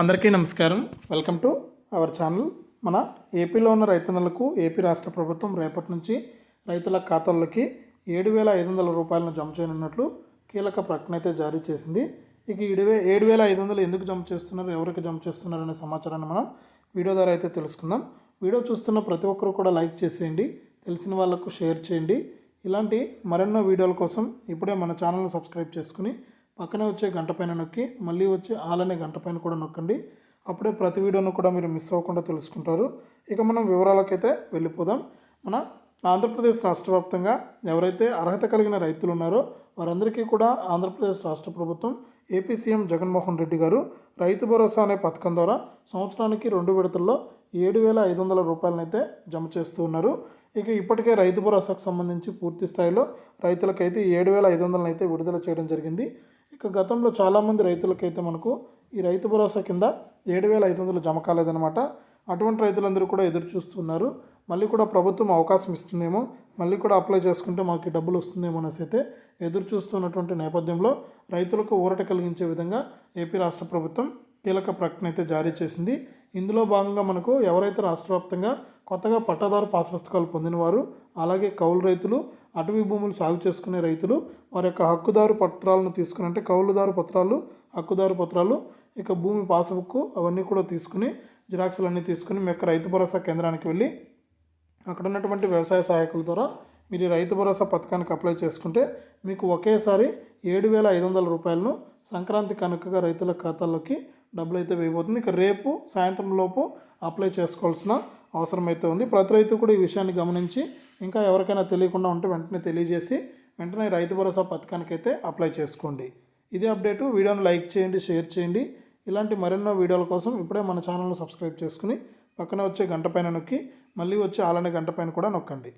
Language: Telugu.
అందరికీ నమస్కారం. వెల్కమ్ టు అవర్ ఛానల్ మన ఏపీలో ఉన్న రైతన్నలకు ఏపీ రాష్ట్ర ప్రభుత్వం రేపటి నుంచి రైతుల ఖాతాల్లోకి ఏడు వేల ఐదు వందల రూపాయలను జమ చేయనున్నట్లు కీలక ప్రకటన అయితే జారీ చేసింది. ఇక ఇడివే ఏడు వేల ఐదు వందలు ఎందుకు జమ చేస్తున్నారు ఎవరికి జమ చేస్తున్నారు అనే సమాచారాన్ని మనం వీడియో ద్వారా అయితే తెలుసుకుందాం. వీడియో చూస్తున్న ప్రతి ఒక్కరు కూడా లైక్ చేసేయండి తెలిసిన వాళ్ళకు షేర్ చేయండి. ఇలాంటి మరెన్నో వీడియోల కోసం ఇప్పుడే మన ఛానల్ని సబ్స్క్రైబ్ చేసుకుని పక్కనే వచ్చే గంట పైన నొక్కి మళ్ళీ వచ్చే ఆల్ అనే గంట పైన కూడా నొక్కండి. అప్పుడే ప్రతి వీడియోను కూడా మీరు మిస్ అవ్వకుండా తెలుసుకుంటారు. ఇక మనం వివరాలకైతే వెళ్ళిపోదాం. మన ఆంధ్రప్రదేశ్ రాష్ట్ర వ్యాప్తంగా ఎవరైతే అర్హత కలిగిన రైతులు ఉన్నారో వారందరికీ కూడా ఆంధ్రప్రదేశ్ రాష్ట్ర ప్రభుత్వం ఏపీ సీఎం జగన్మోహన్ రెడ్డి గారు రైతు భరోసా అనే పథకం ద్వారా సంవత్సరానికి రెండు విడతల్లో ఏడు వేల ఐదు వందల రూపాయలనైతే జమ చేస్తూ ఉన్నారు. ఇక ఇప్పటికే రైతు భరోసాకు సంబంధించి పూర్తి స్థాయిలో రైతులకైతే ఏడు వేల ఐదు వందలను అయితే విడుదల చేయడం జరిగింది. ఇక గతంలో చాలామంది రైతులకైతే మనకు ఈ రైతు భరోసా కింద ఏడు వేల ఐదు వందలు జమ కాలేదనమాట అటువంటి రైతులందరూ కూడా ఎదురు చూస్తున్నారు. మళ్ళీ కూడా ప్రభుత్వం అవకాశం ఇస్తుందేమో మళ్ళీ కూడా అప్లై చేసుకుంటే మాకు డబ్బులు వస్తుందేమో అనేసి అయితే ఎదురు చూస్తున్నటువంటి నేపథ్యంలో రైతులకు ఊరట కలిగించే విధంగా ఏపీ రాష్ట్ర ప్రభుత్వం కీలక ప్రకటన అయితే జారీ చేసింది. ఇందులో భాగంగా మనకు ఎవరైతే రాష్ట్ర వ్యాప్తంగా కొత్తగా పట్టాదారు పాస్ పుస్తకాలు పొందినవారు అలాగే కౌలు రైతులు అటవీ భూములు సాగు చేసుకునే రైతులు వారి యొక్క హక్కుదారు పత్రాలను తీసుకుని అంటే కౌలుదారు పత్రాలు హక్కుదారు పత్రాలు ఇక భూమి పాస్బుక్ అవన్నీ కూడా తీసుకుని జిరాక్సులు అన్నీ తీసుకుని మీ యొక్క రైతు భరోసా కేంద్రానికి వెళ్ళి అక్కడ ఉన్నటువంటి వ్యవసాయ సహాయకుల ద్వారా మీరు ఈ రైతు భరోసా పథకానికి అప్లై చేసుకుంటే మీకు ఒకేసారి ఏడు వేల ఐదు వందల రూపాయలను సంక్రాంతి కనుకగా రైతుల ఖాతాల్లోకి డబ్బులు అయితే వేయబోతుంది. ఇక రేపు సాయంత్రం లోపు అప్లై చేసుకోవాల్సిన అవసరం అయితే ఉంది. ప్రతి రైతు కూడా ఈ విషయాన్ని గమనించి ఇంకా ఎవరికైనా తెలియకుండా ఉంటే వెంటనే తెలియజేసి వెంటనే రైతు భరోసా పథకానికి అయితే అప్లై చేసుకోండి. ఇదే అప్డేటు. వీడియోను లైక్ చేయండి షేర్ చేయండి. ఇలాంటి మరెన్నో వీడియోల కోసం ఇప్పుడే మన ఛానల్ను సబ్స్క్రైబ్ చేసుకుని పక్కన వచ్చే గంట పైన నొక్కి మళ్ళీ వచ్చే ఆలనే గంట పైన కూడా నొక్కండి.